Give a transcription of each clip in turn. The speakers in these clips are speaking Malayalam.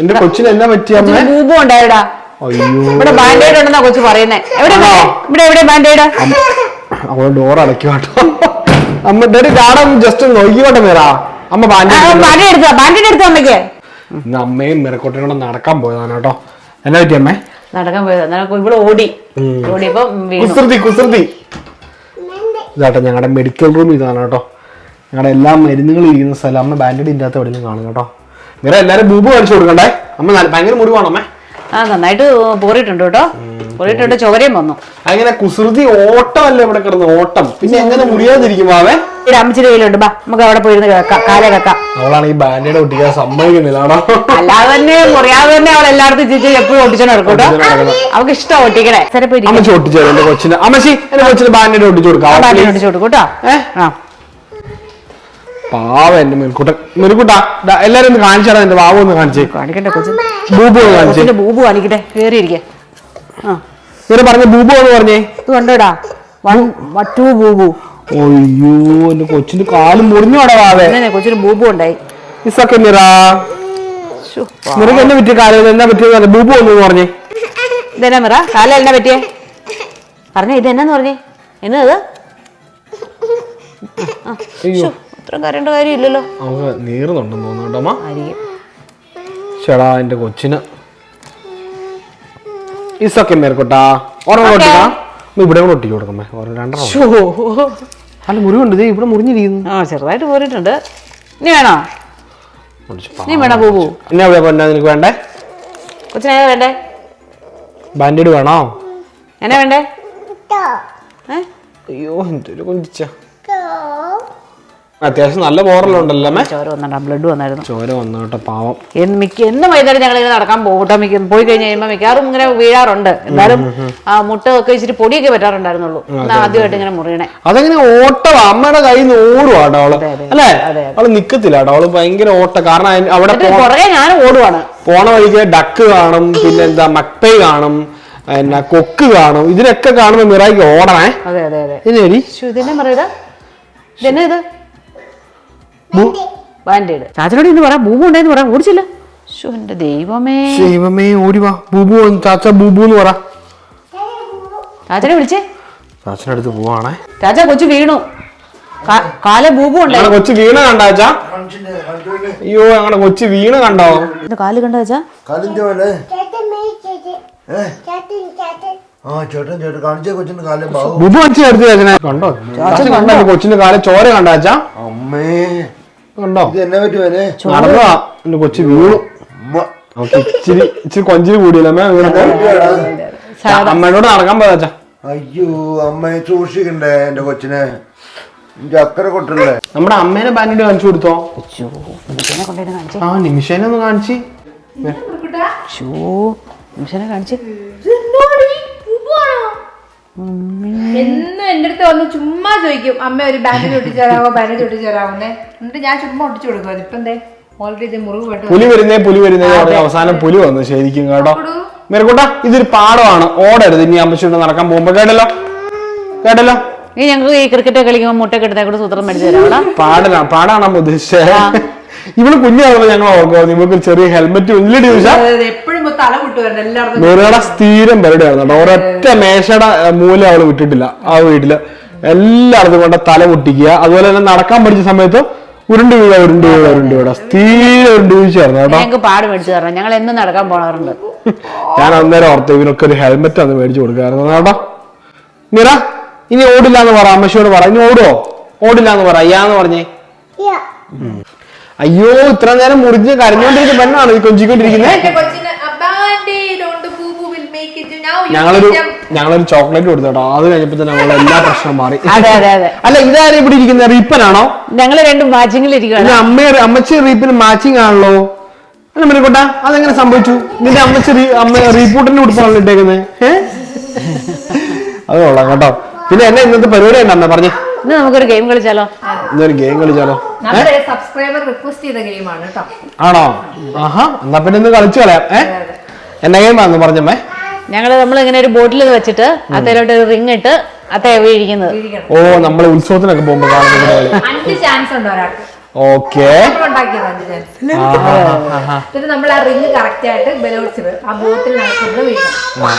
എന്റെ കൊച്ചിന് എന്നാ പറ്റിയ ഉണ്ടായടാ. ഇവിടെ ബാൻഡേഡ് ഉണ്ടെന്നാ കൊച്ചു പറയുന്നേ. എവിടെ ഇവിടെ എവിടെ ബാൻഡേഡ് അവൾ ഡോർ അടയ്ക്കുവാട്ടോ അമ്മ ഡാഡി ഡാഡം ജസ്റ്റ് നോക്കിക്കോട്ടെ മീറ അമ്മ ബാൻഡ് ബാൻഡേഡ് എടുത്തോ? ബാൻഡേഡ് എടുത്തോ? അമ്മയ്ക്ക്? ഇന്ന് അമ്മയും കൂടെ നടക്കാൻ പോയതാണ് കേട്ടോ. എന്നാ പറ്റി അമ്മേ? നടക്കാൻ പോയത്. അന്നേരം ഇവിടെ ഓടി. ഓടിയപ്പോ കുസൃതി കുസൃതി. ഇതാട്ടോ ഞങ്ങളുടെ മെഡിക്കൽ റൂം ഇതാണ് കേട്ടോ. ഞങ്ങളുടെ എല്ലാ മരുന്നുകളും ഇരിക്കുന്ന സ്ഥലം. അമ്മ ബാൻഡേഡ് ഇല്ലാത്ത എവിടെയെങ്കിലും എവിടെയും കാണും കേട്ടോ. നിറ എല്ലാരും ബൂബ് കാണിച്ചു കൊടുക്കണ്ടേ? അമ്മ ഭയങ്കര മുറിവാണോ അമ്മ? ആ നന്നായിട്ട് പോറിയിട്ടുണ്ട് കേട്ടോ. പോറിയിട്ടുണ്ട് ചോരയും വന്നു. അങ്ങനെ കുസൃതി ഓട്ടം അല്ലേ ഇവിടെ കിടന്ന് ഓട്ടം. പിന്നെ എങ്ങനെ മുറിയാതിരിക്കും അവൻ? ഇവിടെ അമ്മച്ചിയുടെ കയ്യിലുണ്ട് ബാ നമുക്ക് അവിടെ പോയിരുന്ന് കേൾക്കാം കാലേ വെക്കാം അവളാണ് ഈ ബാൻഡേഡ് ഒട്ടിക്കാൻ സമ്മതിക്കുന്നില്ലാണോ? അല്ലാതെ തന്നെ മുറിയാതെ തന്നെ അവൾ എല്ലായിടത്തും ചേച്ചി എപ്പോഴും ഒട്ടിച്ചോണ്ട് നടക്കൂട്ടോ അവക്ക് അവൾക്ക് ഇഷ്ടം ഒട്ടിക്കണേ. അമ്മച്ചി ഒട്ടിച്ചു കൊച്ചിന്? അമ്മച്ചി എന്റെ കൊച്ചിന് ബാൻഡേഡ് ഒട്ടിച്ചു കൊടുക്കാം. ബാൻഡേഡ്. ഒട്ടിച്ചു കൊടുക്കും കേട്ടോ. ആ. പാവ എന്റെ മേൽക്കൂട്ടൻ മേൽക്കൂട്ടാ എല്ലാരും ഒന്ന് കാണിച്ചാടാ എന്റെ ബാബു ഒന്ന് കാണിച്ചേ. കാണിക്കട്ടെ കൊച്ചു ബൂബു ഒന്ന് കാണിച്ചേ. കൊച്ചിന്റെ ബൂബു കാണിക്കട്ടെ കേറിയിരിക്കെ. ആ. ഇവർ പറഞ്ഞ ബൂബു എന്ന് പറഞ്ഞേ. ഇത് കണ്ടോടാ. വൺ ടു ബൂബു. അയ്യോ എന്റെ കൊച്ചിന്റെ കാൽ മുറിഞ്ഞോടാ വാവേ. അങ്ങനെ കൊച്ചിന് ബൂബു ഉണ്ടായി. ഇസൊക്കെ നിറ. ശ്ശോ, നിനക്ക് എന്നെ പറ്റിയ കാര്യം? എന്നാ പറ്റിയത് ബൂബു ഒന്ന് പറഞ്ഞേ. ഇതെന്നാ മിറ കാലം എന്നാ പറ്റിയേ? പറഞ്ഞേ ഇത് എന്നാന്ന് പറഞ്ഞേ. എന്നത്? അയ്യോ. അത്ര കരേണ്ട കാര്യമില്ലല്ലോ. അവക്ക് നീറുന്നുണ്ടെന്ന് തോന്നുന്നു കേട്ടോ അമ്മ. ആയിരിക്കും. ചേടാ എന്റെ കൊച്ചിന്. ഇസൊക്കെ മേർക്കോട്ടാ ഓരോ കൊട്ടാ ഇവിടെ കൂടെ ഒട്ടിച്ചു കൊടുക്കമ്മേ. ഓരോ രണ്ടെണ്ണം ശ്ശോ. അല്ല മുറിവുണ്ട്. ദേ ഇവിടെ മുറിഞ്ഞിരിക്കുന്നു. ആ ചെറുതായിട്ട് പോരിട്ടുണ്ട്. ഇനി വേണോ? ഒടിച്ച് നീ വേണോ പോകൂ എന്നെ എവിടെ പൊന്നാ നിനക്ക് വേണ്ടേ? കൊച്ചിനെ ഏതാ വേണ്ടേ? ബാൻഡേഡ് വേണോ? എന്നാ വേണ്ടേ? ഏ? അയ്യോ എന്തൊരു കൊഞ്ചിച്ച. അത്യാവശ്യം നല്ല ചോര വന്നിട്ടാ ബ്ലഡ് വന്നായിരുന്നു. ചോര വന്നു കേട്ടോ പാവം. എന്ന് മിക്ക എന്ന് വൈകുന്നേരം ഞങ്ങൾ ഇങ്ങനെ നടക്കാൻ പോകും കേട്ടോ മിക്ക പോയി കഴിഞ്ഞ് കഴിയുമ്പോൾ മിക്കവാറും ഇങ്ങനെ വീഴാറുണ്ട്. എന്നാലും ആ മുട്ട ഒക്കെ ഇച്ചിരി പൊടിയൊക്കെ പറ്റാറുണ്ടായിരുന്നുള്ളൂ. ആദ്യമായിട്ട് ഇങ്ങനെ മുറിയണേ. അതങ്ങനെ ഓട്ടം അമ്മയുടെ കയ്യിൽ നിന്ന് അവൾ. അല്ലേ? അവൾ നിക്കത്തില്ല കേട്ടോ. അവൾ ഭയങ്കര ഓട്ട. കാരണം അവിടെ പുറകെ ഞാൻ ഓടുവാണ്. പോണ വഴിക്ക് ഡക്ക് കാണും പിന്നെ എന്താ മക്പൈ കാണും എന്നാ കൊക്ക് കാണും. ഇതിനൊക്കെ കാണുമ്പോ മിറായിക്ക് ഓടണേ. അതെ അതെ അതെ. ഇതിനെ പറയുക ഇതെന്നെ ഇത്? ബാൻഡേഡ് ചാച്ചനോട് ഇന്ന് പറ ബൂബു ഉണ്ടായെന്ന് പറ ഓടിച്ചില്ല. ശോ എന്റെ ദൈവമേ. ദൈവമേ ഓടി വാ. ബൂബു ചാച്ച ബൂബു എന്ന് പറ. ചാച്ചനെ വിളിച്ചേ. ചാച്ചന്റെ അടുത്ത് പോവാണേ. ചാച്ച കൊച്ചു വീണു. കാലെ ബൂബു ഉണ്ടായി ഞങ്ങളുടെ കൊച്ചു വീണ കണ്ടാച്ചാ അയ്യോ ഞങ്ങളുടെ കൊച്ചു വീണ കണ്ടോ? ഇത് കാൽ കണ്ട ചാച്ചാ കാലിന്റെ പോലെ ചേട്ടൻ മേടിച്ചത് ചേട്ടൻ. ചേട്ടൻ ആ ചേട്ടൻ ചേട്ടൻ. കാണിച്ച കൊച്ചിന്റെ കാലം ബാബു ബുബു വെച്ച് കണ്ടോ? കണ്ടോ? കൊച്ചിന്റെ കാൽ ചോര കണ്ടാച്ചാ അമ്മേ. കണ്ടോ? ഇത് എന്നെ പറ്റുമോനെ നടന്നതാ എന്റെ കൊച്ചു വീണു. ഉമ്മ അവൾക്ക് ഇച്ചിരി ഇച്ചിരി കൊഞ്ചിരി കൂടിയല്ലേ അമ്മയോട് നടക്കാൻ പോയാച്ചാ അയ്യോ അമ്മയെ സൂക്ഷിക്കണ്ടേ എന്റെ കൊച്ചിനെ? എനിക്ക് അക്കരെ കൊട്ടല്ലേ നമ്മുടെ അമ്മേനെ ബാൻഡേഡ് കാണിച്ചു കൊടുത്തോ? ആ നിമിഷേനെ ഒന്ന് കാണിച്ച്. നിമിഷനെ കാണിച്ച്. എന്നും എന്റെ അടുത്ത് വന്ന് ചുമ്മാ ചോദിക്കും അമ്മ ഒരു ബാൻഡേജ് ഒട്ടിച്ചു തരാമോ ബാൻഡേജ് ഒട്ടിച്ചു തരാമോന്നേ എന്നിട്ട് ഞാൻ ചുമ്മാ ഒട്ടിച്ചു കൊടുക്കും. ഇപ്പൊ എന്തേ? ഓൾറെഡി ഇത് മുറിവ് പെട്ടു പുലി വരുന്നേ പുലി വരുന്നേ അവസാനം പുലി വന്നു ശരിക്കും കേട്ടോ. മേരക്കൂട്ട ഇതൊരു പാടമാണ് ഓടരുത്. ഇനി അമ്മച്ചോട്ട് നടക്കാൻ പോകുമ്പോ കേട്ടല്ലോ? കേട്ടല്ലോ? നീ ഞങ്ങൾക്ക് ഈ ക്രിക്കറ്റ് കളിക്കുമ്പോൾ മുട്ടൊക്കെ എടുത്താൽ കൂടെ സൂത്രം മേടിച്ചു തരാം പാടാണ് പാടലാ പാടാണ് ഉദ്ദേശിച്ചത്. ഇവൾ കുഞ്ഞാണല്ലോ ഞങ്ങൾ ഓർക്കുന്നത് നിങ്ങൾക്ക് ചെറിയ ഹെൽമെറ്റ് വലിയ എല്ലായിടത്തും. മെറുകട സ്ഥിരം പരിപാടിയായിരുന്നു കേട്ടോ ഒരൊറ്റ മേശയുടെ മൂലം അവൾ വിട്ടിട്ടില്ല ആ വീട്ടിൽ. എല്ലായിടത്തും കൊണ്ട് തല പൊട്ടിക്കുക. അതുപോലെ തന്നെ നടക്കാൻ പഠിച്ച സമയത്ത് ഉരുണ്ട് വീഴ ഉരുണ്ട് വീഴ ഉരുണ്ട് വീഴ. സ്ഥിരം ഉരുണ്ട് വീഴ്ചയായിരുന്നു കേട്ടോ. ഞങ്ങൾക്ക് പാട് മേടിച്ചു തരണം. ഞങ്ങൾ എന്നും നടക്കാൻ പോണാറുണ്ട് ഞാൻ അന്നേരം ഓർത്ത് ഇവനൊക്കെ ഒരു ഹെൽമെറ്റ് അന്ന് മേടിച്ചു കൊടുക്കായിരുന്നു കേട്ടോ. നിറ ഇനി ഓടില്ല എന്ന് പറ അമ്മശിയോട് പറ. ഇനി ഓടോ ഓടില്ല എന്ന് പറ അയ്യാന്ന് പറഞ്ഞേ. അയ്യോ ഇത്ര നേരം മുറിഞ്ഞ് കരഞ്ഞോണ്ടിരിക്കുന്ന പെണ്ണാണ് ഈ കൊഞ്ചിക്കൊണ്ടിരിക്കുന്നത് ഞങ്ങളൊരു ഞങ്ങളൊരു ചോക്ലേറ്റ് കൊടുത്തു കേട്ടോ അത് കഴിഞ്ഞപ്പോ തന്നെ ഞങ്ങളുടെ എല്ലാ പ്രശ്നവും മാറി. അതെ അതെ അതെ. അല്ല ഇതാരും ഇവിടെ ഇരിക്കുന്ന? റീപ്പനാണോ? ഞങ്ങൾ രണ്ടും മാച്ചിങ്ങിൽ ഇരിക്കുകയാണ് പിന്നെ അമ്മ അമ്മച്ചി റീപ്പിന് മാച്ചിങ് ആണല്ലോ. അല്ല മരിക്കോട്ട അതെങ്ങനെ സംഭവിച്ചു? നിന്റെ അമ്മച്ചി അമ്മ റീപ്പൂട്ടിന്റെ ഉടുപ്പാണല്ലോ ഇട്ടേക്കുന്നത് ഏഹ് അത് കൊള്ളാം കേട്ടോ. പിന്നെ എന്നെ ഇന്നത്തെ പരിപാടി ഉണ്ടെന്നാ പറഞ്ഞേ? ഇന്ന് നമുക്കൊരു ഗെയിം കളിച്ചാലോ? ഇന്നൊരു ഗെയിം കളിച്ചാലോ? നമ്മുടെ സബ്സ്ക്രൈബർ റിക്വസ്റ്റ് ചെയ്ത ഗെയിമാണ് കേട്ടോ ആണോ? ആഹാ എന്നാ പിന്നെ ഇന്ന് കളിച്ചു കളയാം. ഏ? എന്നാ ഗെയിം ആന്ന് പറഞ്ഞമ്മേ. ഞങ്ങൾ നമ്മൾ ഇങ്ങനെ ഒരു ബോട്ടിൽ വെച്ചിട്ട് അത്തേലോട്ട് ഒരു റിംഗ് ഇട്ട് അത്തേ വീഴിക്കുന്നത്. ഓ നമ്മൾ ഉത്സവത്തിനൊക്കെ പോകുമ്പോ കാണുന്ന കളി. അഞ്ച് ചാൻസ് ഉണ്ട് ഒരാൾക്ക്. ഓക്കെ. നമ്മൾ ആ റിങ് കറക്റ്റ് ആയിട്ട് ആ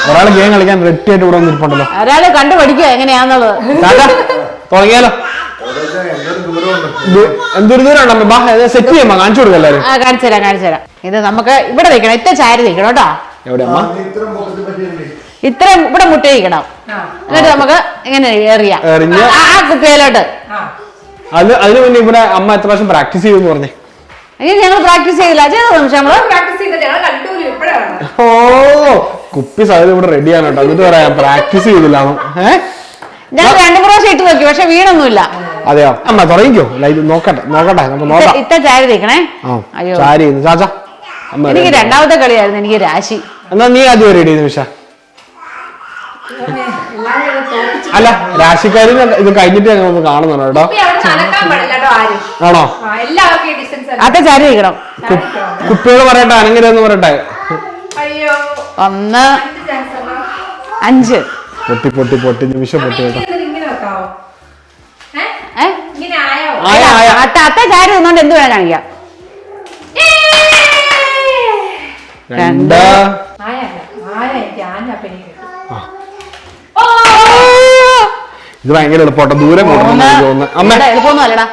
ഒരാൾ ഗെയിം കളിക്കാൻ റെഡി ആയിട്ട് ഇവിടെ വന്നിരിപ്പുണ്ടല്ലോ. ഒരാൾ കണ്ടു പഠിക്കുക എങ്ങനെയാന്നുള്ളത്. തുടങ്ങിയാലോ? എന്തൊരു ദൂരം സെറ്റ് ചെയ്യാം കാണിച്ചു കൊടുക്കാം കാണിച്ചു തരാം കാണിച്ചു തരാം. ഇത് നമുക്ക് ഇവിടെ നിൽക്കണം ഇത്ര ചാരി നിൽക്കണം കേട്ടോ. എവിടെ അമ്മ? ഇത്ര ഇവിടെ മുട്ടയിക്കണം എന്നിട്ട് നമുക്ക് ഇങ്ങനെ എറിയാം ആ കുപ്പിയിലോട്ട്. ആ. അത് അതിന് മുന്നേ ഇവിടെ അമ്മ എത്ര പ്രാവശ്യം പ്രാക്ടീസ് ചെയ്തെന്ന് പറഞ്ഞേ. അയ്യോ ഞങ്ങൾ പ്രാക്ടീസ് ചെയ്തില്ല. ചെയ്തോ നിമിഷം നമ്മൾ പ്രാക്ടീസ് ചെയ്തിട്ട് ഞങ്ങൾ ഇപ്പോഴാണ് ഓ കുപ്പി സാധനം ഇവിടെ റെഡിയാണ് ആണ് കേട്ടോ. എന്നിട്ട് പറയാം പ്രാക്ടീസ് ചെയ്തില്ല ഏഹ് ഞങ്ങൾ രണ്ടു പ്രാവശ്യം ഇട്ട് നോക്കി പക്ഷെ വീണൊന്നുമില്ല. അതെയോ? അമ്മ തുടങ്ങിക്കോ. ലൈറ്റ് നോക്കട്ടെ നോക്കട്ടെ നമുക്ക് നോക്കാം. ഇത്ര ചാരി തേക്കണേ അയ്യോ. ചാരി. ചാച്ചാ. അമ്മ എനിക്ക്. രണ്ടാമത്തെ കളിയായിരുന്നു എനിക്ക് രാശി. എന്നാ നീ ആദ്യം റെഡി നിമിഷ. അല്ല രാശിക്കാരിന് ഇത് കഴിഞ്ഞിട്ട് ഞങ്ങൾ ഒന്ന് കാണുന്നുണ്ട് കേട്ടോ. ആണോ? അത്ര ചാരി നിൽക്കണം കുപ്പിയോട് പറയട്ടെ അനങ്ങരെന്ന് പറയട്ടെ. അയ്യോ. ഒന്ന് അഞ്ച്. പൊട്ടി പൊട്ടി പൊട്ടി നിമിഷം പൊട്ടി കേട്ടോ. അത്ത ചാരി നിന്നോണ്ട് എന്ത് വേണം കാണിക്കാം രണ്ട്. ആയ ആയ ഞാൻ എനിക്ക് കിട്ടും. ഇത് ഭയങ്കര എളുപ്പമാട്ടോ ദൂരെ മൂന്ന് എനിക്ക് തോന്നുന്നു അമ്മ. എളുപ്പമൊന്നും അല്ലടാ.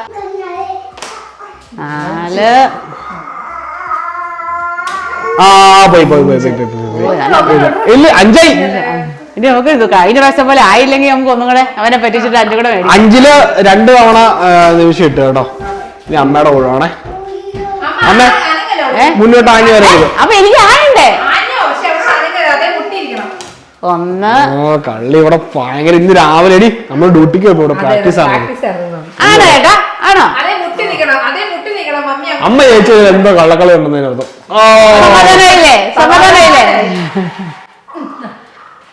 നാല്. ആ പോയി പോയി പോയി പോയി പോയി പോയി, ഇല്ല അഞ്ചായി. ഇനി നമുക്ക് കഴിഞ്ഞ പ്രാവശ്യം പോലെ ആയില്ലെങ്കിൽ നമുക്ക് ഒന്നും കൂടെ അവനെ പറ്റിച്ചിട്ട് അഞ്ചു കൂടെ മേടിക്കും. അഞ്ചിൽ രണ്ട് തവണ നിമിഷം ഇട്ട് കേട്ടോ. ഇനി അമ്മയുടെ ഒഴിവാണേ. അമ്മ അമ്മേ. മുന്നോട്ട് ആഞ്ഞു വരരുത്. അപ്പൊ എനിക്ക് ആയണ്ടേ ആഞ്ഞോ പക്ഷെ അവിടെ അനങ്ങലോ അതേ മുട്ടിയിരിക്കണം ഒന്ന്. കള്ളി ഇവിടെ ഭയങ്കര ഇന്ന് രാവിലെ അടി നമ്മൾ ഡ്യൂട്ടിക്ക് പോയി പ്രാക്ടീസ് ആണ്. ആണോ ഏട്ടാ? ആണോ? അമ്മ ചേച്ചി എന്തോ കള്ളക്കളി ഉണ്ടെന്നതിന് അർത്ഥം.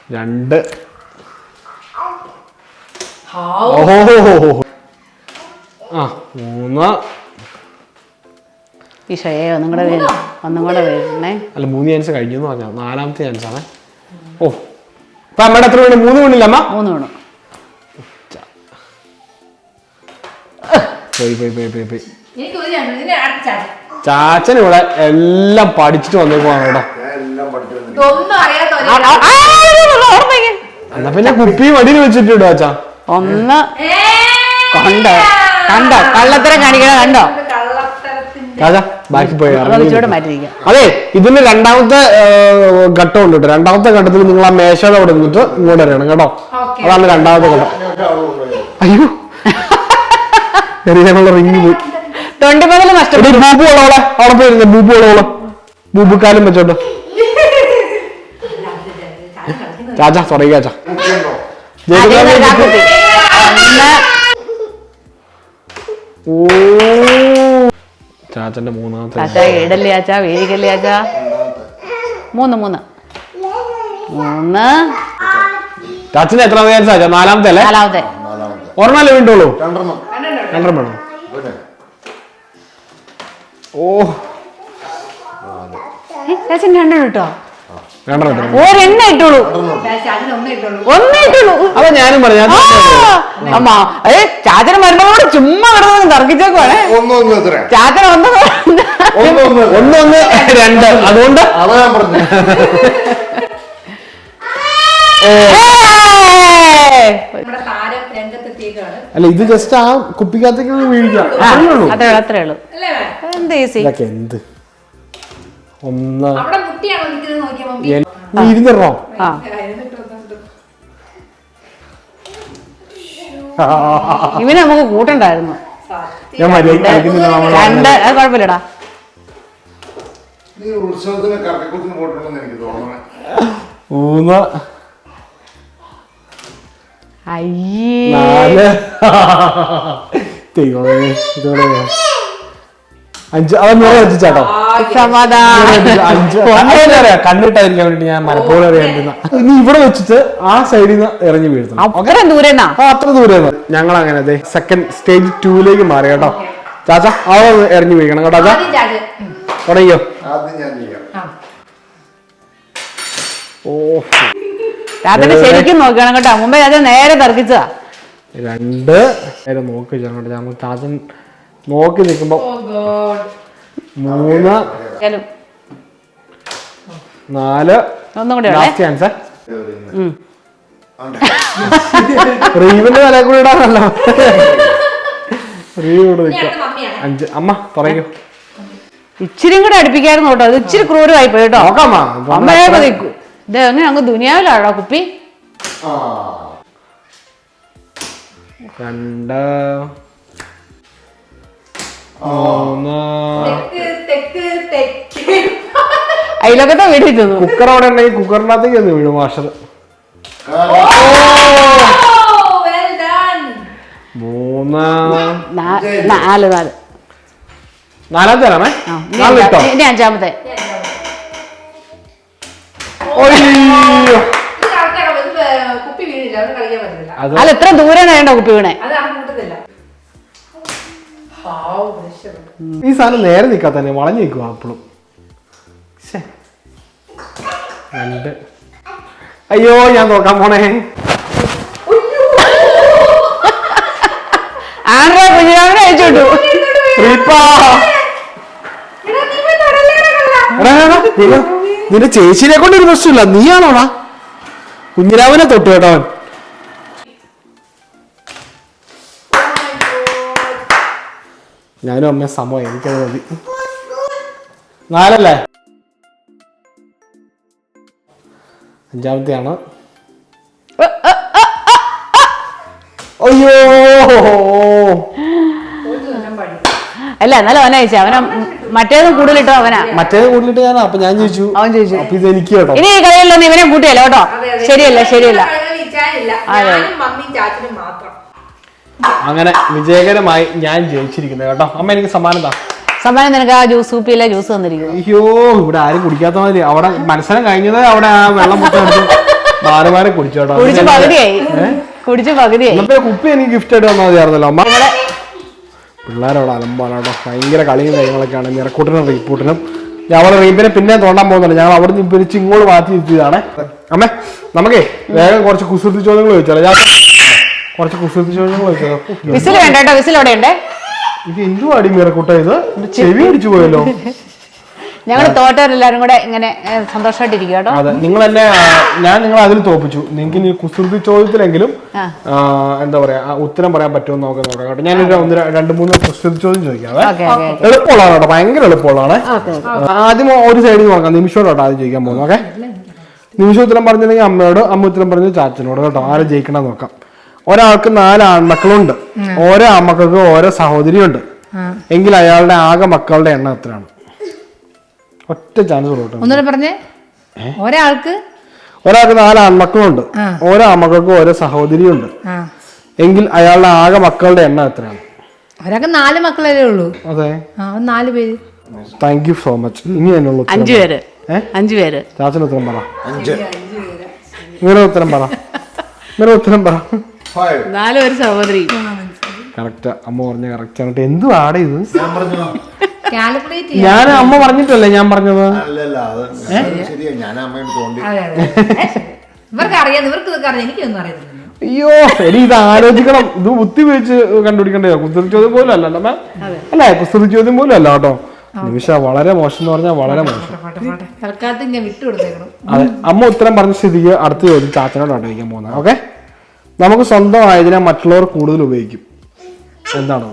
രണ്ട്. ആ മൂന്ന്. ഈശോയെ ഒന്നും കൂടെ ഒന്നും കൂടെ വീഴണേ അല്ല മൂന്ന് ചാൻസ് കഴിഞ്ഞു എന്ന് പറഞ്ഞാൽ നാലാമത്തെ ചാൻസ് ആണേ. ഓ. ഇപ്പൊ അമ്മയുടെ എത്ര വേണം മൂന്ന് വീണില്ല അമ്മ? മൂന്ന് വേണം. പോയി പോയി പോയി പോയി പോയി. ചാച്ചൻ ഇവിടെ എല്ലാം പഠിച്ചിട്ട് വന്നേക്കുവാണ് കേട്ടോ. എന്നാ പിന്നെ കുപ്പി വടിയിൽ വെച്ചിട്ടുണ്ടോ ഇടുക അച്ഛാ. ഒന്ന് കണ്ടോ? കണ്ടോ? കള്ളത്തരം കാണിക്കണ കണ്ടോ? കള്ളത്തരത്തിന്റെ രാജാ ബാക്കി പോയി അത് ഇതിന് രണ്ടാമത്തെ ഘട്ടം ഉണ്ട് കേട്ടോ രണ്ടാമത്തെ ഘട്ടത്തിൽ നിങ്ങൾ ആ മേശയുടെ അവിടെ നിന്നിട്ട് ഇങ്ങോട്ട് വരണം കേട്ടോ. അതാണ് രണ്ടാമത്തെ ഘട്ടം. അയ്യോ. ചെറിയുള്ള റിങ് പോയി. തൊണ്ടി മുതൽ എടി നഷ്ടപ്പെട്ടു ബൂബു ഉള്ളവളെ അവിടെ പോയിരുന്ന ബൂബു ഉള്ളവളെ ബൂബുക്കാലും വെച്ചോണ്ട് ചാച്ചാ തുടങ്ങി ചാച്ചാ. ഓ. ചാച്ചന്റെ മൂന്നാമത്തെ ചാച്ചാ ഇടല്ലേ ചാച്ചാ? വേദിക്കല്ലേ ചാച്ചാ? മൂന്ന് മൂന്ന്. മൂന്ന്. ചാച്ചന് എത്ര ചാച്ചാ? നാലാമത്തെ അല്ലേ? നാലാമത്തെ. ഒരെണ്ണല്ലേ വീണ്ടുള്ളൂ? രണ്ടെണ്ണം. വേണോ. ഓ. ചാച്ചൻ രണ്ടെണ്ണം ഇട്ടോ. ഒരെണ്ണ ഇട്ടുള്ളൂ. ഒന്നേ ഇട്ടുള്ളൂ. അതാ ഞാനും പറഞ്ഞു അമ്മ ഏ ചാച്ചന് മരുന്നോട് ചുമ്മാ കിടന്നു തർക്കിച്ചേക്കുവാണേ. ചാച്ചന ഒന്ന് ഒന്നൊന്ന് ഒന്ന് ഒന്ന് രണ്ട്. അതുകൊണ്ട്? അതാ ഞാൻ പറഞ്ഞു. അല്ല ഇത് ജസ്റ്റ് ആ കുപ്പിക്കകത്തേക്ക് വീഴിക്കാം അത്രേ ഉള്ളൂ. അത്രേ ഉള്ളൂ അല്ലേ? എന്ത് ഈസി എന്ത്? ഒന്ന്. നീ ഇരുന്നോ ഇവന് നമുക്ക് കൂട്ടണ്ടായിരുന്നു. സത്യം. ഞാൻ രണ്ട് അത് കുഴപ്പമില്ലടാ. മൂന്ന്. നാല്. ദൈവമേ ഇതോടെ അഞ്ച് കണ്ടിട്ടായിരിക്കാൻ വേണ്ടി ഞാൻ മലപ്പുറം അറിയാണ്ടിരുന്ന ഇനി ഇവിടെ വെച്ചിട്ട് ആ സൈഡിൽ നിന്ന് ഇറങ്ങി വീഴ്ത്തണം അത്രയും ദൂരെന്നാ ആ അത്ര ദൂരെ ഞങ്ങൾ അങ്ങനെ അതെ സെക്കൻഡ് സ്റ്റേജ് ടൂയിലേക്ക് മാറി കേട്ടോ ചാച്ച അവിടെ ഇറങ്ങി വീഴണം കേട്ടോ ചാച്ച തുടങ്ങിയോ ഞാൻ ചെയ്യാം ഓ രാത്രി ശരിക്കും നോക്കണം കേട്ടോ മുമ്പേ രാജ നേരെ തർക്കിച്ചതാ രണ്ട് നേരെ നോക്കി ഞങ്ങളുടെ ഞങ്ങൾ ചാച്ചൻ നോക്കി നിൽക്കുമ്പോ ഓ ഗോഡ് മൂന്ന്. നാല്. ഒന്നും കൂടി ഉള്ളേ. ലാസ്റ്റ് ചാൻസ് ഉം. റീവിന്റെ തലേ കൂടി ഇടാനല്ലോ റീവ് കൂടെ നിൽക്കാം അഞ്ച്. അമ്മ പറയൂ. ഇച്ചിരി കൂടെ അടുപ്പിക്കായിരുന്നു കേട്ടോ. അത് ഇച്ചിരി ക്രൂരമായി പോയി കേട്ടോ. നോക്കാം അമ്മ. അമ്മയൊക്കെ നിൽക്കും. ഇത് അങ്ങ് ദുനിയാവിലാണോ കുപ്പി. രണ്ട്. അതിലൊക്കെ തിന്നു കുക്കർ അവിടെ ഉണ്ടെങ്കിൽ കുക്കറിനകത്തേക്ക് ഒന്ന് വീഴും. മൂന്ന്. നാ- നാല് നാല്. നാലാമത്തെ ആണേ ആ, ഇനി നാല് അഞ്ചാ- അഞ്ചാമത്തെ. അല്ല എത്ര ദൂരം വേണ്ട കുപ്പി വീണേ? ഈ സാധനം നേരെ നിൽക്കാൻ തന്നെ വളഞ്ഞു നിൽക്കുക അപ്പോഴും രണ്ട്. അയ്യോ ഞാൻ നോക്കാൻ പോണേ. കുഞ്ഞിരാമനെ അയച്ചോട്ടു നിന്റെ ചേച്ചിനെ കൊണ്ട് ഒരു പ്രശ്നമില്ല. നീയാണോടാ? കുഞ്ഞിരാമനെ തൊട്ടു കേട്ടോ ഞാനും അമ്മ സമയം എനിക്കത് മതി. നാലല്ലേ? അഞ്ചാമത്തെയാണ്. അയ്യോ! അല്ല എന്നാലും അവനാ ചോദിച്ചു. അവനാ മറ്റേതും കൂടുതലിട്ടോ അവനാ? മറ്റേത് കൂടുതലിട്ട് ഞാൻ അപ്പൊ ഞാൻ ചോദിച്ചു. അവൻ ചോദിച്ചു. അപ്പൊ ഇത് എനിക്ക് കേട്ടോ. ഇനി ഈ കളിയിലൊന്നും ഇവനെ കൂട്ടിയല്ലോ കേട്ടോ. ശരിയല്ല ശരിയല്ല. അതെ. അങ്ങനെ വിജയകരമായി ഞാൻ ജയിച്ചിരിക്കുന്നത് കേട്ടോ. അമ്മ എനിക്ക് സമ്മാനം താ. സമ്മാനം നിനക്ക് ആ ജ്യൂസ് കുപ്പിയിലെ ജ്യൂസ് തന്നിരിക്കുന്നു. അയ്യോ ഇവിടെ ആരും കുടിക്കാത്ത മാതിരി. അവിടെ മത്സരം കഴിഞ്ഞത് അവിടെ ആ വെള്ളം മൊത്തം മാറി മാറി കുടിച്ചു കേട്ടോ. കുടിച്ച് പകുതിയായി. കുടിച്ച് പകുതിയായി. ഇന്നത്തെ കുപ്പി എനിക്ക് ഗിഫ്റ്റ് ആയിട്ട് വന്നാൽ മതിയായിരുന്നല്ലോ അമ്മ. പിള്ളേരവിടെ അലമ്പാണ് കേട്ടോ. ഭയങ്കര കളിയും കാര്യങ്ങളൊക്കെയാണ്. നിറക്കൂട്ടിനും റീപ്പൂട്ടിനും. ഞങ്ങൾ റീപ്പിനെ പിന്നെ തോണ്ടാൻ പോകുന്നുണ്ട് ഞങ്ങൾ അവിടെ നിന്ന് പിരിച്ച് ഇങ്ങോട്ട് മാറ്റി ഇരുത്തിയതാണ്. അമ്മേ നമുക്കേ വേഗം കുറച്ച് കുസൃതി ചോദ്യങ്ങൾ ചോദിച്ചാലോ? ഞാൻ കുറച്ച് കുസൃതി ചോദ്യങ്ങൾ ചോദിച്ചാലോ വിസിൽ വേണ്ട കേട്ടോ വിസിൽ അവിടെ ഉണ്ട് ഇത് എന്തു അടി മീറക്കൂട്ട ഇത്? ചെവി അടിച്ചു പോയല്ലോ. ഞങ്ങൾ തോറ്റവരെല്ലാരും കൂടെ ഇങ്ങനെ സന്തോഷമായിട്ടിരിക്കും കേട്ടോ. അതെ നിങ്ങൾ എന്നെ ഞാൻ നിങ്ങളെ അതിൽ തോപ്പിച്ചു. നിങ്ങൾക്ക് ഇനി കുസൃതി ചോദ്യത്തിലെങ്കിലും എന്താ പറയാ ഉത്തരം പറയാൻ പറ്റുമോ നോക്കാൻ നോക്കാം കേട്ടോ. ഞാൻ ഒന്ന് രണ്ട് മൂന്ന് കുസൃതി ചോദ്യം ചോദിക്കാം ഓക്കെ ഓക്കെ എളുപ്പമുള്ളതാണ് കേട്ടോ ഭയങ്കര എളുപ്പമുള്ളതാണ്. ആദ്യം ഒരു സൈഡിൽ നോക്കാം നിമിഷോട് കേട്ടോ ആദ്യം ചോദിക്കാൻ പോകുന്നു ഓക്കെ? നിമിഷം ഉത്തരം പറഞ്ഞിട്ടുണ്ടെങ്കിൽ അമ്മയോട് അമ്മ ഉത്തരം പറഞ്ഞ ചാച്ചനോട് കേട്ടോ ആരെ ജയിക്കണം നോക്കാം. ഒരാൾക്ക് നാല് ആൺമക്കളുണ്ട്. ഓരോ ആൺമക്കൾക്ക് ഓരോ സഹോദരിയുണ്ട്. എങ്കിൽ അയാളുടെ ആകെ മക്കളുടെ എണ്ണം എത്രയാണ്? ഒറ്റ ചാൻസ് പറഞ്ഞേ. ഒരാൾക്ക്? ഒരാൾക്ക് നാല് ആൺമക്കളുണ്ട്. ഓരോ ആൺമക്കൾക്കും ഓരോ സഹോദരിയുണ്ട്. എങ്കിൽ അയാളുടെ ആകെ മക്കളുടെ എണ്ണം എത്രയാണ്? ഒരാൾക്ക് നാല് മക്കളല്ലേ ഉള്ളൂ. അതെ. ആ നാല് പേര്. താങ്ക് യു സോ മച്ച് ഇനി എന്നുള്ള ഉത്തരം അഞ്ചു പേര്? അഞ്ചു പേര്. ചാച്ചന് ഉത്തരം പറ. അഞ്ച്. ഇങ്ങനെ ഉത്തരം പറ. ഇങ്ങനെ ഉത്തരം പറ. ഫൈവ് നാല് ഒരു സഹോദരി. കറക്റ്റ് അമ്മ പറഞ്ഞ കറക്റ്റ് എന്തു ആടെ ഇത്? ഞാൻ പറഞ്ഞു കാൽക്കുലേറ്റ് ഞാൻ അമ്മ പറഞ്ഞിട്ടല്ലേ ഞാൻ പറഞ്ഞത്? അല്ലല്ല അത് ശരിയാ. ഞാൻ അമ്മയോട് തോണ്ടി. ഇവർക്ക് അറിയാം ഇവർക്ക് ഇതൊക്കെ അറിയാം. എനിക്കൊന്നും അറിയത്തില്ല അയ്യോ എനി ഇത് ആലോചിക്കണം. ഇത് ബുദ്ധി വെച്ച് കണ്ടുപിടിക്കണ്ടേ? കുസൃതി ചോദ്യം പോലും അല്ല മാം അല്ലേ കുസൃതി ചോദ്യം പോലും അല്ല കേട്ടോ. നിമിഷ വളരെ മോശം എന്ന് പറഞ്ഞാൽ വളരെ മോശം. തൽക്കാലത്ത് വിട്ടു കൊടുത്തേക്കണം അതെ അമ്മ ഉത്തരം പറഞ്ഞ സ്ഥിതിക്ക് അടുത്ത ചോദ്യം ചാച്ചനോടാണ് ചോദിക്കാൻ പോകുന്നത്. ഓക്കെ? നമുക്ക് സ്വന്തമായതിനെ മറ്റുള്ളവർ കൂടുതൽ ഉപയോഗിക്കും. എന്താണോ?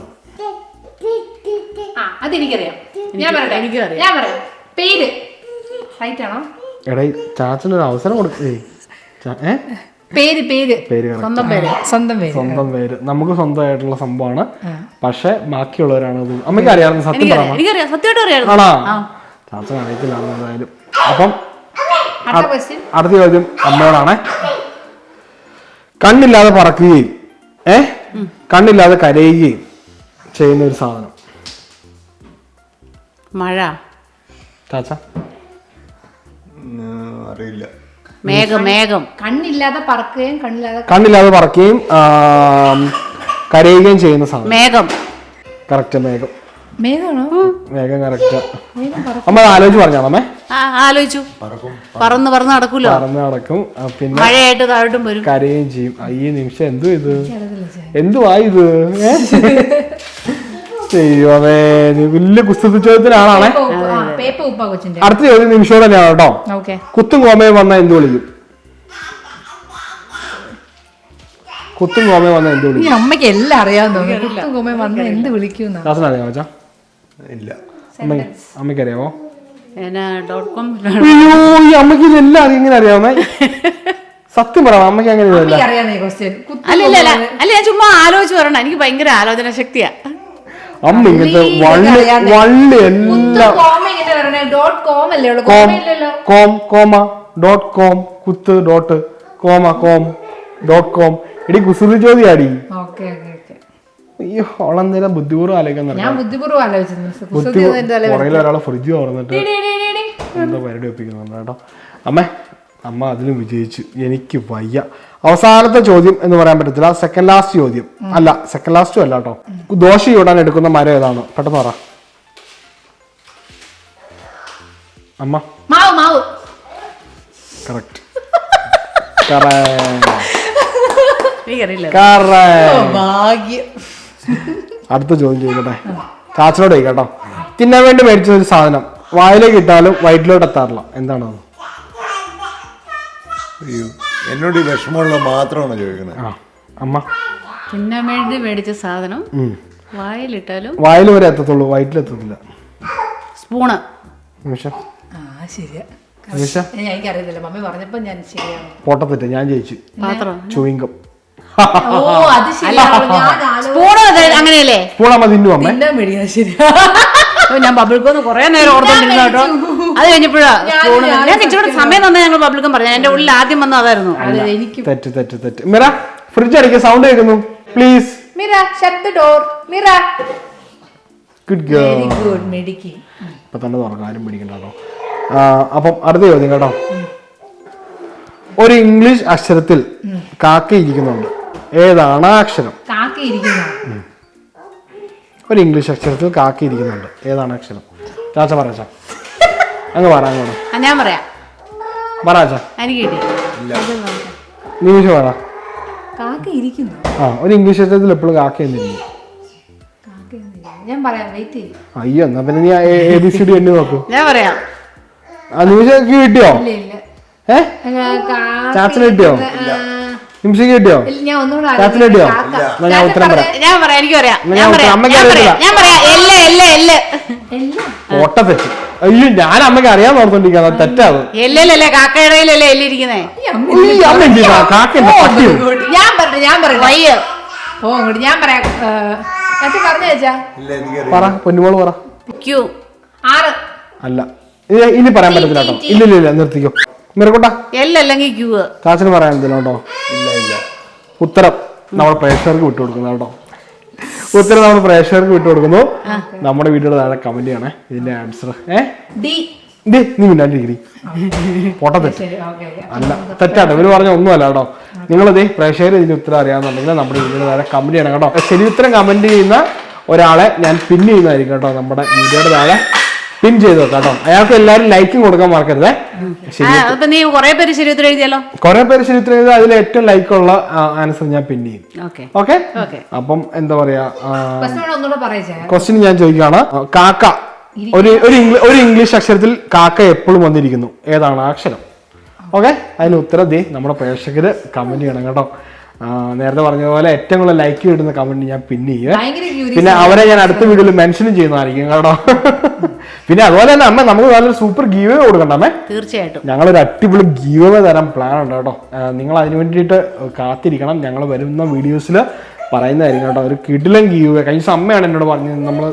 ആ അതെനിക്കറിയാം. ഞാൻ പറയട്ടെ? ഞാൻ പറയാം. പേര്. റൈറ്റ് ആണോ? എടേ ചാച്ചനൊരു അവസരം കൊടുക്കേ. ഏ? പേര് പേര്. പേര് correct. സ്വന്തം പേര്. സ്വന്തം പേര്. സ്വന്തം പേര്. നമുക്ക് സ്വന്തമായിട്ടുള്ള സംഭവമാണ്. പക്ഷെ ബാക്കിയുള്ളവരാണ് അമ്മയ്ക്ക് അറിയാവുന്ന സത്യം പറയാം എനിക്കറിയാം. സത്യമായിട്ട് അറിയാം ആണോ? ചാച്ചൻ അറിയത്തില്ല എന്തായാലും. അപ്പം അടുത്ത ക്വസ്റ്റ്യൻ അടുത്ത ചോദ്യം അമ്മയോടാണ്. കണ്ണില്ലാതെ പറക്കുകയും ഏ? കണ്ണില്ലാതെ കരയുകയും ചെയ്യുന്ന ഒരു സാധനം. മഴ. ചാച്ച? അറിയില്ല. മേഘം മേഘം. കണ്ണില്ലാതെ പറക്കുകയും കണ്ണില്ലാതെ കണ്ണില്ലാതെ പറക്കുകയും ആം, കരയുകയും ചെയ്യുന്ന സാധനം. മേഘം. കറക്റ്റ് മേഘം. മേഘം കറക്റ്റ്. അമ്മ ആലോചിച്ച് പറഞ്ഞാണോ അമ്മേ. ആ ആലോചിച്ചു. പറക്കും പറന്ന് പറന്ന് നടക്കൂല? പറന്ന് നടക്കും. പിന്നെ മഴയായിട്ട് താഴോട്ടും വരും. കരയുകയും ചെയ്യും. ഈ നിമിഷം എന്തു ഇത്? എന്തുവാ ഇത്? നീ വലിയ കുസ്തി ചോദ്യത്തിനാണേ പേപ്പ ഉപ്പ് ആ, പേപ്പ ഉപ്പാ കൊച്ചിന്റെ. അടുത്ത ചോദ്യം നിമിഷം തന്നെയാണ് കേട്ടോ. ഓക്കെ. കുത്തും കോമയും വന്ന എന്ത് വിളിക്കും? കുത്തും കോമയും വന്ന എന്ത് വിളിക്കും? അമ്മയ്ക്ക് എല്ലാം അറിയാവുന്ന കുത്തും കുമ്മയും വന്ന എന്ത് വിളിക്കും അറിയാമോ ഇല്ല. അമ്മ അമ്മയ്ക്ക് അറിയാമോ ഇതെല്ലാം അറിയാം ഇങ്ങനെ സത്യം പറ അമ്മയ്ക്ക് അങ്ങനെ അല്ല അല്ല അല്ല ഞാൻ ചുമ്മാ ആലോചിച്ച് എനിക്ക് ഭയങ്കര ആലോചന ശക്തിയാ. അമ്മ ഇങ്ങനത്തെ വള്ളി വള്ളി എല്ലാം കോം കോമ ഇല്ലല്ലോ. കോം കോമ ഡോട്ട് കോം കുത്ത് dot comma com dot com എടി കുസൃതി ചോദ്യാടി ഓക്കെ ഓക്കെ അയ്യോ അവളെന്തേലും ബുദ്ധിപൂർവം ആലോചിക്കാൻ പുറകിൽ ഒരാളെ ഫ്രിഡ്ജ് തുറന്നിട്ട് എന്താ പരിപാടി ഒപ്പിക്കുന്നുണ്ട് കേട്ടോ? അമ്മ അമ്മ അതിലും വിജയിച്ചു. എനിക്ക് വയ്യ. അവസാനത്തെ ചോദ്യം എന്ന് പറയാൻ പറ്റത്തില്ല. സെക്കൻഡ് ലാസ്റ്റ് ചോദ്യം. അല്ല സെക്കൻഡ് ലാസ്റ്റും അല്ല കേട്ടോ. ദോശ ചൂടാൻ എടുക്കുന്ന മരം ഏതാണ്? പെട്ടെന്ന് പറ. അമ്മ. കറക്റ്റ് കറക്റ്റ് ഭാഗ്യം. അടുത്ത ചോദ്യം ചോദിക്കട്ടെ ചാച്ചനോട് ചോദിക്കട്ടോ തിന്നാൻ വേണ്ടി മേടിച്ച ഒരു സാധനം വായിലേക്ക് ഇട്ടാലും വയറ്റിലോട്ട് എത്താറില്ല. എന്താണ്? അയ്യോ എന്നോട് ഈ വിഷമമുള്ള മാത്രമാണ് ചോദിക്കുന്നത്? ആ അമ്മ. തിന്നാൻ വേണ്ടി മേടിച്ച സാധനം ഉം. വായിലിട്ടാലും വായിൽ വരെ എത്തത്തുള്ളൂ വയറ്റിലെത്തത്തില്ല സ്പൂണ്. നിമിഷം. ആ ശരിയാ. നിമിഷം. എനിക്കറിയത്തില്ല. മമ്മി പറഞ്ഞപ്പോ ഞാൻ ശരിയാണ് പോട്ടത്തിട്ട് ഞാൻ ജയിച്ചു. പാത്രം. ചൂയിങ്കം ഓ അത് ശരിയാണ് ഞാൻ ആലോ- സ്പൂണ് അങ്ങനെയല്ലേ? സ്പൂണമ്മ തിന്നു അമ്മേ. തിന്നാൻ ശരിയാ. ഓ, ഞാൻ ബബിൾക്കോന്ന് കൊറേ നേരം ഓർത്തോണ്ടിരുന്നു കേട്ടോ. അത് കഴിഞ്ഞപ്പോഴാ സ്പൂണ് ഞാൻ ഇച്ചിരി സമയം തന്നെ ഞങ്ങൾ ബബിൾക്കം പറഞ്ഞു. എന്റെ ഉള്ളിൽ ആദ്യം വന്ന അതായിരുന്നു അതെ എനിക്ക്. തെറ്റ് തെറ്റ് തെറ്റ്. മിറ ഫ്രിഡ്ജ് അടിക്കുക സൗണ്ട് കേൾക്കുന്നു. Please Mira shut door Mira. Good girl very good മെഡിക്കി ഇപ്പൊ തന്നെ തുറക്കാം. ആരും പിടിക്കണ്ട അപ്പം അടുത്ത ചോദ്യം കേട്ടോ. ഒരു ഇംഗ്ലീഷ് അക്ഷരത്തിൽ കാക്ക ഇരിക്കുന്നുണ്ട് ഏതാണ് അക്ഷരം? ഒരു ഇംഗ്ലീഷ് അക്ഷരത്തിൽ കാക്ക ഇരിക്കുന്നുണ്ട്. ഏതാണ് അക്ഷരം? ചാച്ച പറയാ ചാ അങ്ങ് പറ അങ്ങോട്ട് ഞാൻ പറയാം. പറ ചാ എനിക്ക് കിട്ടി. നിമിഷം പറ. കാക്ക ഇരിക്കുന്നു. ആ ഒരു ഇംഗ്ലീഷ് അക്ഷരത്തിൽ എപ്പോഴും കാക്ക എന്നിരിക്കും. ഞാൻ പറയാം വെയിറ്റ് ചെയ്യും. അയ്യോ എന്നാ പിന്നെ നീ എ ബി സി ഡി എണ്ണി നോക്കൂ. ഞാൻ പറയാം. ആ കിട്ടിയോ? ഇല്ല ഇല്ല. ഏ? ചാച്ചന് കിട്ടിയോ? കിട്ടിയോ? ഞാൻ ഒന്നുകൂടെ ചാച്ചന് കിട്ടിയോ? കാക്ക. ഞാൻ ഉത്തരം പറയാം. ഞാൻ പറയാം എനിക്ക് പറയാം. ഞാൻ പറയാം അമ്മയ്ക്ക് അറിയത്തില്ല. ഓട്ട തെറ്റ്. അയ്യോ ഞാൻ അമ്മയ്ക്ക് അറിയാൻ ഓർത്തോണ്ടിരിക്കാ എല്ലല്ലേ കാക്കയുടെയിലല്ലേ ഞാൻ ഞാൻ പറയട്ടെ വയ്യ. ഓ അങ്ങോട്ട്. ഞാൻ പറയാം. പറഞ്ഞു വെച്ചാ പറ പൊന്നുമോൾ പറ. ക്യൂ ആറ്. അല്ല. ഇനി പറയാൻ പറ്റത്തില്ല കേട്ടോ. ഇല്ല ഇല്ല ഇല്ല നിർത്തിക്കോ. മിറക്കോട്ട എല്ലല്ലെങ്കിൽ ക്യൂ. ചാച്ചന് പറയാൻ എന്തെങ്കിലും കേട്ടോ? ഇല്ല ഇല്ല. ഉത്തരം നമ്മൾ പ്രേക്ഷകർക്ക് വിട്ടു കൊടുക്കുന്നു കേട്ടോ. ഉത്തരം നമ്മൾ പ്രേക്ഷകർക്ക് വിട്ടു കൊടുക്കുന്നു. നമ്മുടെ വീഡിയോയുടെ താഴെ കമന്റ് ചെയ്യണേ. ഇതിന്റെ ആൻസർ ഏ? ഡി. ദേ, നീ മിണ്ടാണ്ടിരിക്കണി പോട്ട തെറ്റ്. ശരി ഓക്കെ ഓക്കെ. അല്ല തെറ്റാട്ടോ ഇവർ പറഞ്ഞ ഒന്നുമല്ല കേട്ടോ. നിങ്ങൾ ഇതേ പ്രേക്ഷകർ ഇതിന്റെ ഉത്തരം അറിയാന്നുണ്ടെങ്കിൽ നമ്മുടെ വീഡിയോയുടെ താഴെ കമന്റ് ചെയ്യണം കേട്ടോ. ശരി ഉത്തരം കമന്റ് ചെയ്യുന്ന ഒരാളെ ഞാൻ പിൻ ചെയ്യുന്നതായിരിക്കും കേട്ടോ നമ്മുടെ വീഡിയോയുടെ താഴെ. പിൻ ചെയ്ത് കേട്ടോ. അയാൾക്ക് എല്ലാവരും ലൈക്കും കൊടുക്കാൻ മറക്കരുത്. കൊറേ അപ്പൊ നീ കുറെ പേര് ശരി ഉത്തരം എഴുതിയല്ലോ കുറെ പേര് ശരി ഉത്തരം അതിൽ ഏറ്റവും ലൈക്ക് ഉള്ള ആൻസർ ഞാൻ പിൻ ചെയ്യും. ഓക്കെ അപ്പം എന്താ പറയാ ക്വസ്റ്റ്യൻ ഞാൻ ചോദിക്കുകയാണ്. കാക്ക. ഒരു ഒരു ഒരു ഇംഗ്ലീഷ് അക്ഷരത്തിൽ കാക്ക എപ്പോഴും വന്നിരിക്കുന്നു. ഏതാണ് ആ അക്ഷരം? ഓക്കെ അതിന് ഉത്തരം ദേ നമ്മുടെ പ്രേക്ഷകര് കമന്റ് ചെയ്യണം കേട്ടോ. നേരത്തെ നേരത്തെ പറഞ്ഞതുപോലെ ഏറ്റവും കൂടുതൽ ലൈക്ക് കിട്ടുന്ന കമന്റ് ഞാൻ പിന്നെ ചെയ്യും പിന്നെ അവരെ ഞാൻ അടുത്ത വീഡിയോയിൽ മെൻഷനും ചെയ്യുന്നതായിരിക്കും കേട്ടോ. പിന്നെ അതുപോലെ തന്നെ അമ്മ നമുക്ക് നല്ലൊരു സൂപ്പർ ഗീവേ കൊടുക്കണ്ടേ തീർച്ചയായിട്ടും. ഞങ്ങൾ ഒരു അടിപൊളി ഗീവേ തരാൻ പ്ലാൻ ഉണ്ട് കേട്ടോ. നിങ്ങൾ അതിന് വേണ്ടിയിട്ട് കാത്തിരിക്കണം. ഞങ്ങൾ വരുന്ന വീഡിയോസിൽ പറയുന്നതായിരിക്കും കേട്ടോ. ഒരു കിടിലൻ ഗീവേ കഴിഞ്ഞ ദിവസം അമ്മയാണ് എന്നോട് പറഞ്ഞത് നമ്മൾ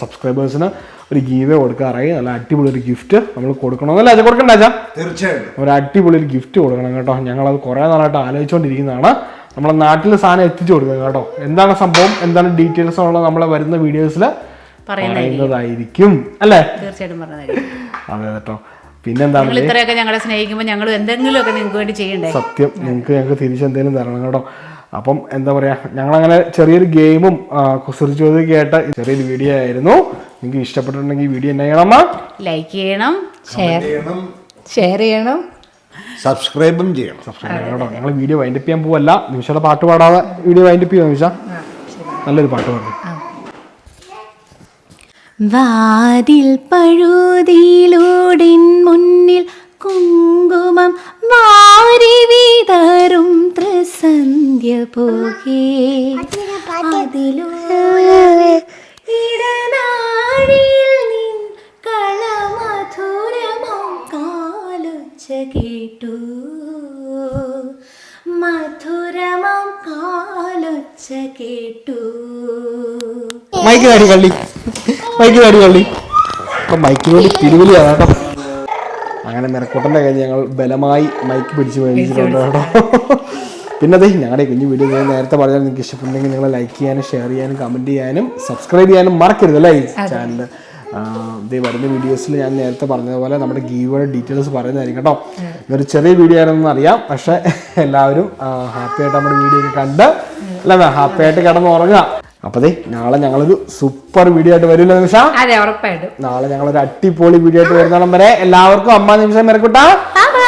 സബ്സ്ക്രൈബേഴ്സിന് ഒരു ഗീവേ കൊടുക്കാറായി. നല്ല അടിപൊളി ഒരു ഗിഫ്റ്റ് നമ്മൾ കൊടുക്കണമെന്നല്ല അത് കൊടുക്കണ്ട അച്ഛാ? തീർച്ചയായിട്ടും. ഒരു അടിപൊളി ഒരു ഗിഫ്റ്റ് കൊടുക്കണം കേട്ടോ. ഞങ്ങളത് കുറേ നാളായിട്ട് ആലോചിച്ചുകൊണ്ടിരിക്കുന്നതാണ് നമ്മളെ നാട്ടിലെ സാധനം എത്തിച്ചു കൊടുക്കുക കേട്ടോ. എന്താണ് സംഭവം? എന്താണ് ഡീറ്റെയിൽസ് ഉള്ളത്? നമ്മളെ വരുന്ന വീഡിയോസിൽ പറയുന്നതായിരിക്കും അല്ലേ? തീർച്ചയായിട്ടും പറഞ്ഞതായിരിക്കും അതെ കേട്ടോ പിന്നെന്താണ്? നിങ്ങൾ ഇത്രയൊക്കെ ഞങ്ങളെ സ്നേഹിക്കുമ്പോൾ ഞങ്ങൾ എന്തെങ്കിലുമൊക്കെ നിങ്ങൾക്ക് വേണ്ടി ചെയ്യണ്ടേ? സത്യം. നിങ്ങൾക്ക് ഞങ്ങൾക്ക് തിരിച്ചെന്തെങ്കിലും തരണം കേട്ടോ. അപ്പം എന്താ പറയാ ഞങ്ങളങ്ങനെ ചെറിയൊരു ഗെയിമും കുസൃതി ചോദ്യമൊക്കെ ആയിട്ട് ചെറിയൊരു വീഡിയോ ആയിരുന്നു. നിങ്ങൾക്ക് ഇഷ്ടപ്പെട്ടിട്ടുണ്ടെങ്കിൽ ഈ വീഡിയോ എന്നാ ചെയ്യണം ലൈക്ക് ചെയ്യണം ഷെയർ ചെയ്യണം. ഷെയർ ചെയ്യണം. സബ്സ്ക്രൈബും ചെയ്യണം. സബ്സ്ക്രൈബ് ചെയ്യണം കേട്ടോ. ഞങ്ങൾ വീഡിയോ വൈൻഡപ്പ് ചെയ്യാൻ പോവല്ല. നിമിഷയുടെ പാട്ട് പാടാതെ വീഡിയോ വൈൻഡപ്പ് ചെയ്യാം നിമിഷ? നല്ലൊരു പാട്ട് പാടും. വാതിൽ പഴുതിയിലൂടിൻ മുന്നിൽ കുങ്കുമം വാരി വിതറും ത്രിസന്ധ്യ പോകേ. അതിലൂടെ കേട്ടു. മധുരമം കാലൊച്ച കേട്ടു. മൈക്ക് കള്ളി. മൈക്ക് കാടി കള്ളി. അപ്പം മൈക്കിന് വേണ്ടി തിരുവലിയാണ് കേട്ടോ. അങ്ങനെ മെനക്കൂട്ടന്റെ കഴിഞ്ഞ് ഞങ്ങൾ ബലമായി മൈക്ക് പിടിച്ച് മേടിച്ചിട്ടുണ്ട് കേട്ടോ. പിന്നെ അതെ ഞങ്ങളുടെ കുഞ്ഞു വീഡിയോ ഞാൻ നേരത്തെ പറഞ്ഞാൽ നിങ്ങൾക്ക് ഇഷ്ടപ്പെട്ടെങ്കിൽ നിങ്ങൾ ലൈക്ക് ചെയ്യാനും ഷെയർ ചെയ്യാനും കമന്റ് ചെയ്യാനും സബ്സ്ക്രൈബ് ചെയ്യാനും മറക്കരുത് അല്ലേ ഈ ചാനൽ ഇതേ വരുന്ന വീഡിയോസിൽ ഞാൻ നേരത്തെ പറഞ്ഞതുപോലെ നമ്മുടെ ഗീവയുടെ ഡീറ്റെയിൽസ് പറയുന്നതായിരിക്കും കേട്ടോ. ഇതൊരു ചെറിയ വീഡിയോ ആണെന്ന് അറിയാം. പക്ഷേ എല്ലാവരും ഹാപ്പി ആയിട്ട് നമ്മുടെ വീഡിയോ ഒക്കെ കണ്ട് അല്ല ഹാപ്പി ആയിട്ട് കിടന്ന് ഉറങ്ങുക അപ്പൊ ദേ നാളെ ഞങ്ങളൊരു സൂപ്പർ വീഡിയോ ആയിട്ട് വരില്ല നിമിഷ? അതെ ഉറപ്പായിട്ടും. നാളെ ഞങ്ങളൊരു അടിപൊളി വീഡിയോ ആയിട്ട് വരുന്നോളം വരെ എല്ലാവർക്കും അമ്മ നിമിഷം മെരക്കൂട്ടാ ബൈ